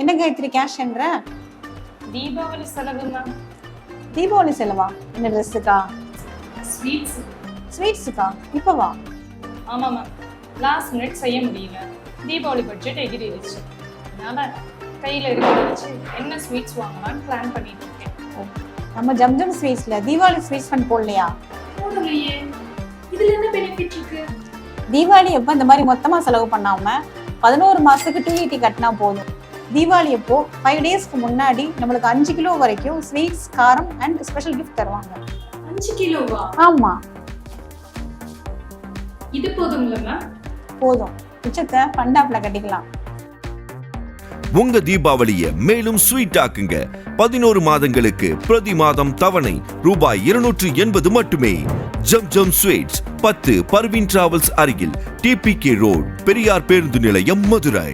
என்ன காயத்ரி கேஷ் என்ற? தீபாவளி செலவு மேம் தீபாவளி செலவா? என்ன ட்ரெஸ்ஸுக்கா ஸ்வீட்ஸ் ஸ்வீட்ஸுக்கா இப்போ வா ஆமாம் மேம் லாஸ்ட் மினிட் செய்ய முடியல. தீபாவளி பட்ஜெட் எகிரிடுச்சு அதனால கையில் இருக்கிறத வச்சு என்ன ஸ்வீட்ஸ் வாங்கலாம்னு பிளான் பண்ணிட்டு இருக்கேன். நம்ம ஜம்ஜம் ஸ்வீட்ஸ்ல தீபாவளி ஸ்வீட்ஸ் ஃபண்ட் போடலையா? போடலையே. இதுல என்ன பெனிஃபிட் இருக்கு? தீபாவளி எப்போ இந்த மாதிரி மொத்தமா செலவு பண்ணாம பதினோரு மாசத்துக்கு டூ எயிட்டி கட்டினா போதும். தீபாவளி அப்போ ஃபைவ் டேஸ்க்கு முன்னாடி நம்மளுக்கு அஞ்சு கிலோ வரைக்கும் ஸ்வீட்ஸ் காரம் அண்ட் ஸ்பெஷல் கிஃப்ட் தருவாங்க. அஞ்சு கிலோவா? ஆமா. இது போதும்ல மேம் போதும். மிச்சத்தை பண்டாப்ல கட்டிக்கலாம். உங்க தீபாவளிய மேலும் ஸ்வீட் ஆக்குங்க. பதினோரு மாதங்களுக்கு பிரதி மாதம் தவணை ரூபாய் இருநூற்று எண்பது மட்டுமே. ஜம் ஜம் ஸ்வீட்ஸ் பத்து பர்வீன் டிராவல்ஸ் அருகில் டிபிகே ரோட் பெரியார் பேருந்து நிலையம் மதுரை.